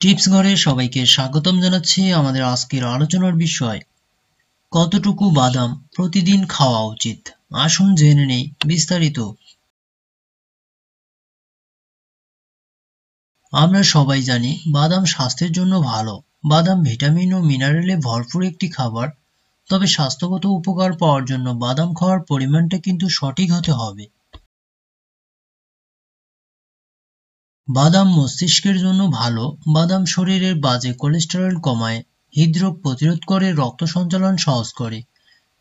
Tips ঘরে সবাইকে স্বাগতম জানাচ্ছি আমাদের আজকের আলোচনার বিষয়, কতটুকু বাদাম প্রতিদিন খাওয়া উচিত? আসুন জেনে নেই বিস্তারিত। আমরা সবাই জানি বাদাম স্বাস্থ্যের জন্য ভালো। বাদাম ভিটামিন ও মিনারেলে ভরপুর একটি খাবার, তবে স্বাস্থ্যগত উপকার পাওয়ার জন্য বাদাম খাওয়ার পরিমাণটা কিন্তু সঠিক হতে হবে। বাদাম মস্তিষ্কের জন্য ভালো। বাদাম শরীরের বাজে কোলেস্টেরল কমায়, হৃদরোগ প্রতিরোধ করে, রক্ত সঞ্চালন সহজ করে।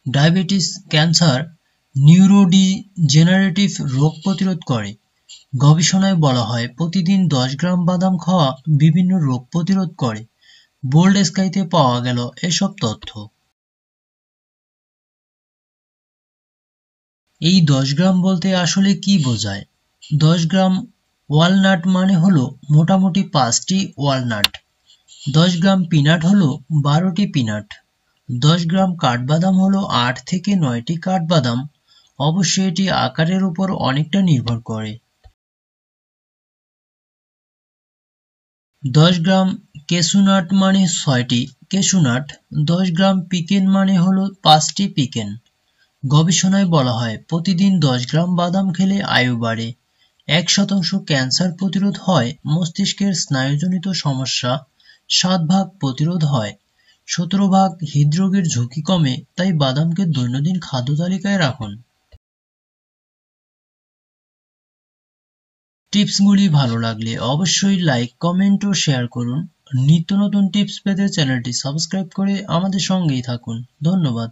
ডায়াবেটিস, ক্যান্সার, নিউরোডিজেনারেটিভ রোগ প্রতিরোধ করে। গবেষণায় বলা হয়, প্রতিদিন দশ গ্রাম বাদাম খাওয়া বিভিন্ন রোগ প্রতিরোধ করে। বোল্ড স্কাইতে পাওয়া গেল এসব তথ্য। এই দশ গ্রাম বলতে আসলে কি বোঝায়? দশ গ্রাম ওয়ালনাট মানে হলো মোটামুটি পাঁচটি ওয়ালনাট। দশ গ্রাম পিনাট হলো বারোটি পিনাট। দশ গ্রাম কাঠবাদাম হলো আট থেকে নয়টি কাঠবাদাম। অবশ্যই এটি আকারের উপর অনেকটা নির্ভর করে। দশ গ্রাম কেশুনাট মানে ছয়টি কেশুনাট দশ গ্রাম পিকেন মানে হলো পাঁচটি পিকেন। গবেষণায় বলা হয়, প্রতিদিন দশ গ্রাম বাদাম খেলে আয়ু বাড়ে। এক শতাংশ ক্যান্সার প্রতিরোধ হয়, মস্তিষ্কের স্নায়ুজনিত সমস্যা, সাত ভাগ প্রতিরোধ হয়। সতেরো ভাগ হৃদরোগের ঝুঁকি কমে, তাই বাদামকে দৈনন্দিন খাদ্য তালিকায় রাখুন। টিপসগুলি ভালো লাগলে অবশ্যই লাইক, কমেন্ট ও শেয়ার করুন। নিত্য নতুন টিপস পেতে চ্যানেলটি সাবস্ক্রাইব করে আমাদের সঙ্গেই থাকুন। ধন্যবাদ।